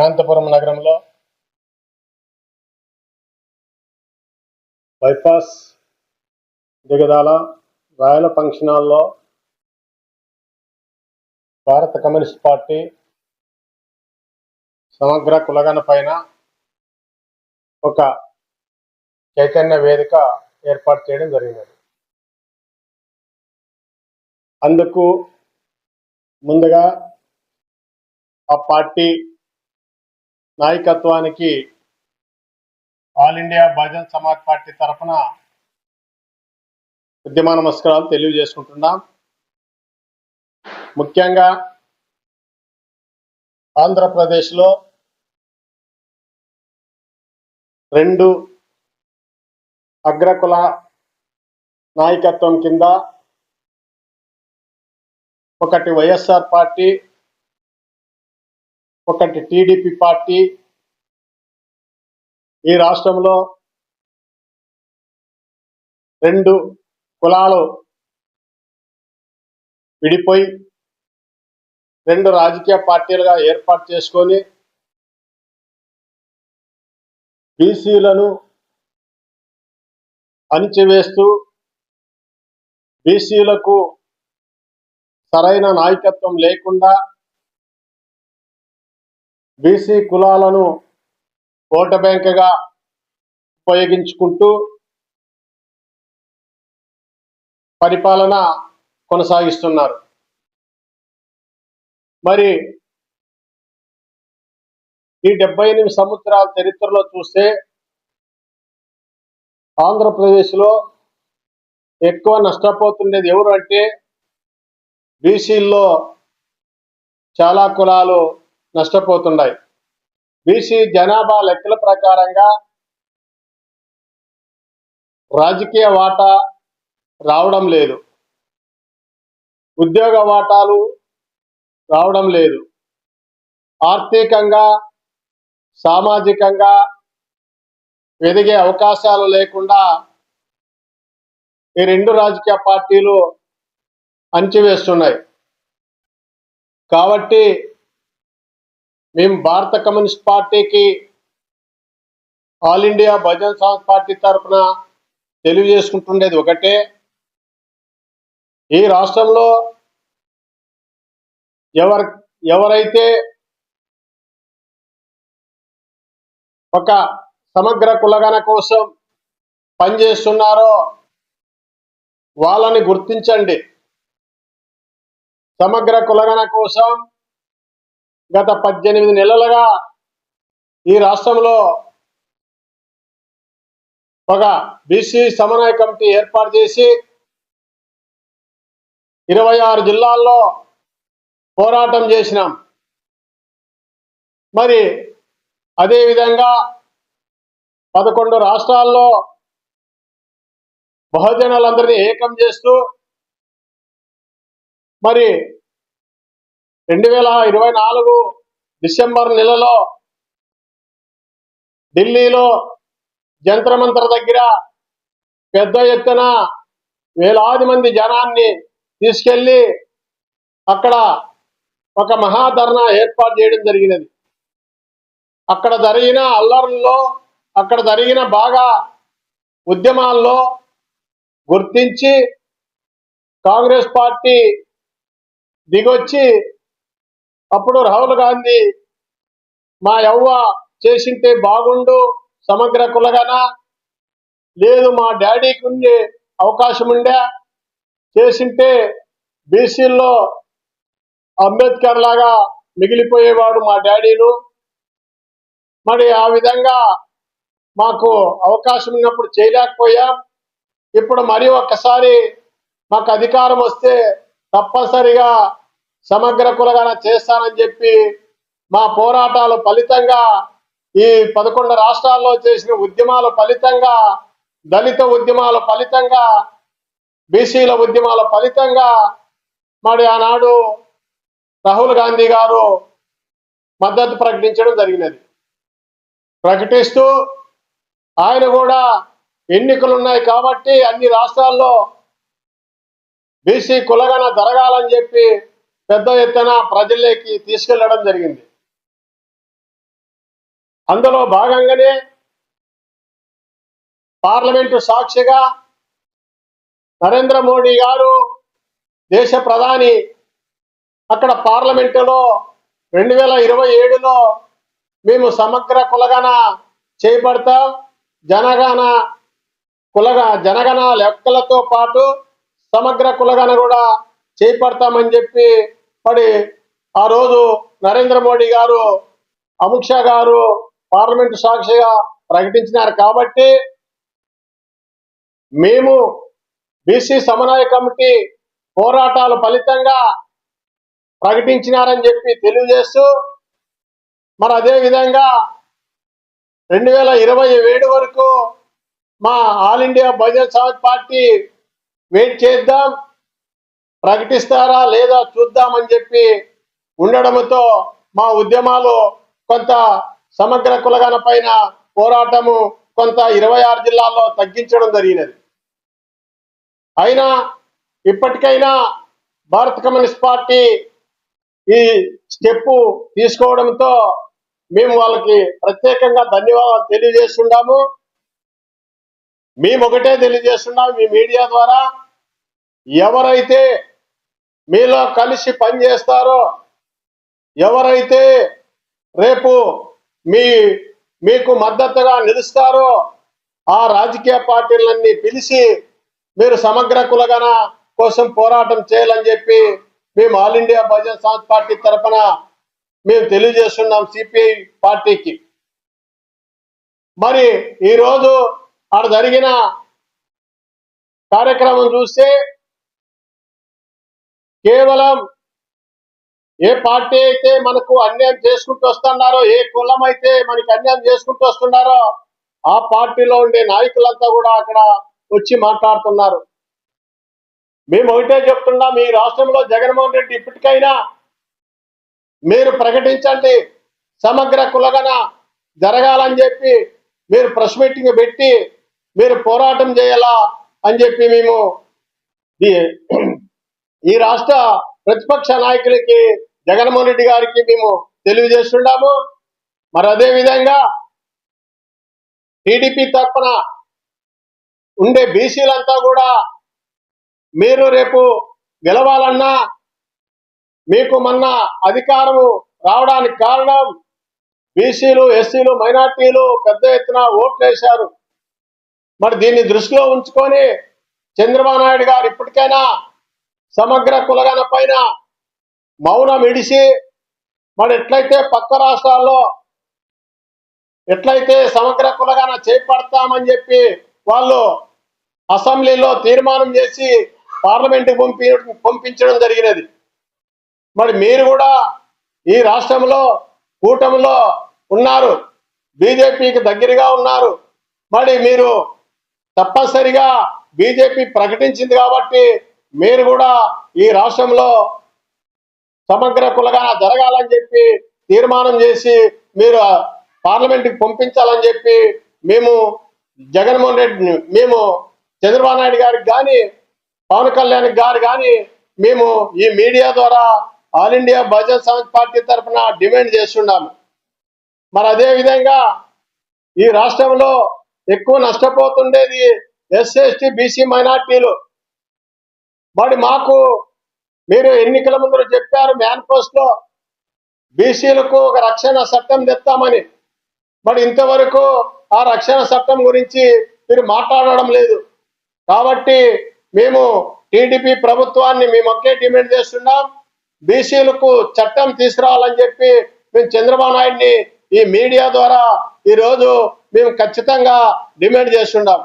అనంతపురం నగరంలో బైపాస్ దిగదాల రాయల ఫంక్షన్ హాల్లో భారత కమ్యూనిస్ట్ పార్టీ సమగ్ర కులగన పైన ఒక చైతన్య వేదిక ఏర్పాటు చేయడం జరిగినది. అందుకు ముందుగా ఆ పార్టీ నాయకత్వానికి all India Bahujan Samaj party తరఫున ఉద్యమ నమస్కారాలు తెలియజేసుకుంటున్నాం. ముఖ్యంగా ఆంధ్రప్రదేశ్లో రెండు అగ్రకుల నాయకత్వం కింద ఒకటి వైఎస్ఆర్ పార్టీ ఒకటి టీడీపీ పార్టీ ఈ రాష్ట్రంలో రెండు కులాలు విడిపోయి రెండు రాజకీయ పార్టీలుగా ఏర్పాటు చేసుకొని బీసీలను అణిచివేస్తూ బీసీలకు సరైన నాయకత్వం లేకుండా బీసీ కులాలను ఓట బ్యాంకుగా ఉపయోగించుకుంటూ పరిపాలన కొనసాగిస్తున్నారు. మరి ఈ డెబ్బై ఎనిమిది సంవత్సరాల చరిత్రలో చూస్తే ఆంధ్రప్రదేశ్లో ఎక్కువ నష్టపోతుండేది ఎవరు అంటే బీసీల్లో చాలా కులాలు నష్టపోతున్నాయి బీసీ జనాభా లెక్కల ప్రకారంగా రాజకీయ వాటా రావడం లేదు. ఉద్యోగ వాటాలు రావడం లేదు. ఆర్థికంగా సామాజికంగా ఎదిగే అవకాశాలు లేకుండా ఈ రెండు రాజకీయ పార్టీలు అంచివేస్తున్నాయి కాబట్టి మేము భారత కమ్యూనిస్ట్ పార్టీకి all India Bahujan Samaj party తరఫున తెలియజేసుకుంటుండేది ఒకటే. ఈ రాష్ట్రంలో ఎవరు ఎవరైతే ఒక సమగ్ర కులగన కోసం పనిచేస్తున్నారో వాళ్ళని గుర్తించండి. సమగ్ర కులగన కోసం గత పద్దెనిమిది నెలలుగా ఈ రాష్ట్రంలో ఒక బీసీ సమన్వయ కమిటీ ఏర్పాటు చేసి ఇరవై ఆరు జిల్లాల్లో పోరాటం చేసినాం. మరి అదేవిధంగా పదకొండు రాష్ట్రాల్లో బహుజనులందరినీ ఏకం చేస్తూ మరి రెండు వేల ఇరవై నాలుగు డిసెంబర్ నెలలో ఢిల్లీలో జంత్రమంత్ర దగ్గర పెద్ద ఎత్తున వేలాది మంది జనాన్ని తీసుకెళ్ళి అక్కడ ఒక మహాధర్నా ఏర్పాటు చేయడం జరిగినది. అక్కడ జరిగిన అల్లర్లలో అక్కడ జరిగిన బాగా ఉద్యమాల్లో గుర్తించి కాంగ్రెస్ పార్టీ దిగొచ్చి అప్పుడు రాహుల్ గాంధీ మా యవ్వ చేసింటే బాగుండు సమగ్ర కులగన లేదు మా డాడీకి ఉండే అవకాశం ఉండే చేసింటే బీసీల్లో అంబేద్కర్ లాగా మిగిలిపోయేవాడు మా డాడీను మరి ఆ విధంగా మాకు అవకాశం ఉన్నప్పుడు చేయలేకపోయాం. ఇప్పుడు మరి ఒక్కసారి మాకు అధికారం వస్తే తప్పనిసరిగా సమగ్ర కులగాన చేస్తానని చెప్పి మా పోరాటాలు ఫలితంగా ఈ పదకొండు రాష్ట్రాల్లో చేసిన ఉద్యమాల ఫలితంగా దళిత ఉద్యమాల ఫలితంగా బీసీల ఉద్యమాల ఫలితంగా మరి ఆనాడు రాహుల్ గాంధీ గారు మద్దతు ప్రకటించడం జరిగినది. ప్రకటిస్తూ ఆయన కూడా ఎన్నికలు ఉన్నాయి కాబట్టి అన్ని రాష్ట్రాల్లో బీసీ కులగన జరగాలని చెప్పి పెద్ద ఎత్తున ప్రజల్లోకి తీసుకెళ్ళడం జరిగింది. అందులో భాగంగానే పార్లమెంటు సాక్షిగా నరేంద్ర మోడీ గారు దేశ ప్రధాని అక్కడ పార్లమెంటులో రెండు వేల ఇరవై ఏడులో మేము సమగ్ర కులగణ చేపడతాం. జనగణ కులగ జనగణ లెక్కలతో పాటు సమగ్ర కులగణ కూడా చేపడతామని చెప్పి మరి ఆ రోజు నరేంద్ర మోడీ గారు అమిత్ షా గారు పార్లమెంటు సాక్షిగా ప్రకటించినారు కాబట్టి మేము బీసీ సమన్వయ కమిటీ పోరాటాల ఫలితంగా ప్రకటించినారని చెప్పి తెలియజేస్తూ మరి అదే విధంగా రెండు వేల ఇరవై ఏడు వరకు మా all India Bahujan Samaj party wait చేద్దాం. ప్రకటిస్తారా లేదా చూద్దామని చెప్పి ఉండడంతో మా ఉద్యమాలు కొంత సమగ్ర కులగన పైన పోరాటము కొంత ఇరవై ఆరు జిల్లాల్లో తగ్గించడం జరిగినది. అయినా ఇప్పటికైనా భారత కమ్యూనిస్ట్ పార్టీ ఈ స్టెప్ తీసుకోవడంతో మేము వాళ్ళకి ప్రత్యేకంగా ధన్యవాదాలు తెలియజేస్తున్నాము మేము ఒకటే తెలియజేస్తున్నాం మీ మీడియా ద్వారా. ఎవరైతే మీలో కలిసి పనిచేస్తారో ఎవరైతే రేపు మీ మీకు మద్దతుగా నిలుస్తారో ఆ రాజకీయ పార్టీలన్నీ పిలిచి మీరు సమగ్ర కులగన కోసం పోరాటం చేయాలని చెప్పి మేము all India Bahujan Samaj party తరఫున మేము తెలియజేస్తున్నాం సిపిఐ పార్టీకి. మరి ఈరోజు ఆడ జరిగిన కార్యక్రమం చూస్తే కేవలం ఏ పార్టీ అయితే మనకు అన్యాయం చేసుకుంటూ వస్తున్నారో ఏ కులం అయితే మనకి అన్యాయం చేసుకుంటూ వస్తున్నారో ఆ పార్టీలో ఉండే నాయకులంతా కూడా అక్కడ వచ్చి మాట్లాడుతున్నారు. మేము ఒకటే చెప్తున్నాం ఈ రాష్ట్రంలో జగన్మోహన్ రెడ్డి ఇప్పటికైనా మీరు ప్రకటించండి సమగ్ర కులగన జరగాలని చెప్పి మీరు ప్రెస్ మీటింగ్ పెట్టి మీరు పోరాటం చేయాలా అని చెప్పి మేము ఈ- రాష్ట్ర ప్రతిపక్ష నాయకులకి జగన్మోహన్ రెడ్డి గారికి మేము తెలియజేస్తున్నాము. మరి అదే విధంగా టీడీపీ తరఫున ఉండే బీసీలంతా కూడా మీరు రేపు గెలవాలన్నా మీకు మొన్న అధికారము రావడానికి కారణం బీసీలు ఎస్సీలు మైనార్టీలు పెద్ద ఎత్తున ఓట్లు వేశారు మరి దీన్ని దృష్టిలో ఉంచుకొని చంద్రబాబు నాయుడు గారు ఇప్పటికైనా సమగ్ర కులగన పైన మౌనం ఇడిసి మరి ఎట్లయితే పక్క రాష్ట్రాల్లో ఎట్లయితే సమగ్ర కులగన చేపడతామని చెప్పి వాళ్ళు అసెంబ్లీలో తీర్మానం చేసి పార్లమెంటుకు పంపి పంపించడం జరిగినది. మరి మీరు కూడా ఈ రాష్ట్రంలో కూటమిలో ఉన్నారు బీజేపీకి దగ్గరగా ఉన్నారు. మరి మీరు తప్పనిసరిగా బీజేపీ ప్రకటించింది కాబట్టి మీరు కూడా ఈ రాష్ట్రంలో సమగ్ర కులగా జరగాలని చెప్పి తీర్మానం చేసి మీరు పార్లమెంట్కి పంపించాలని చెప్పి మేము జగన్మోహన్ రెడ్డి మేము చంద్రబాబు నాయుడు గారికి కానీ పవన్ కళ్యాణ్ గారు కానీ మేము ఈ మీడియా ద్వారా all India Bahujan Samaj party తరఫున డిమాండ్ చేస్తున్నాము. మరి అదే విధంగా ఈ రాష్ట్రంలో ఎక్కువ నష్టపోతుండేది ఎస్సీ ఎస్టీ బీసీ మైనార్టీలు. మరి మాకు మీరు ఎన్నికల ముందు చెప్పారు మేనిఫెస్టో బీసీలకు ఒక రక్షణ చట్టం తెస్తామని. మరి ఇంతవరకు ఆ రక్షణ చట్టం గురించి మీరు మాట్లాడడం లేదు. కాబట్టి మేము టీడీపీ ప్రభుత్వాన్ని మేము ఒకే డిమాండ్ చేస్తున్నాం. బీసీలకు చట్టం తీసుకురావాలని చెప్పి మేము చంద్రబాబు నాయుడిని ఈ మీడియా ద్వారా ఈరోజు మేము ఖచ్చితంగా డిమాండ్ చేస్తున్నాం.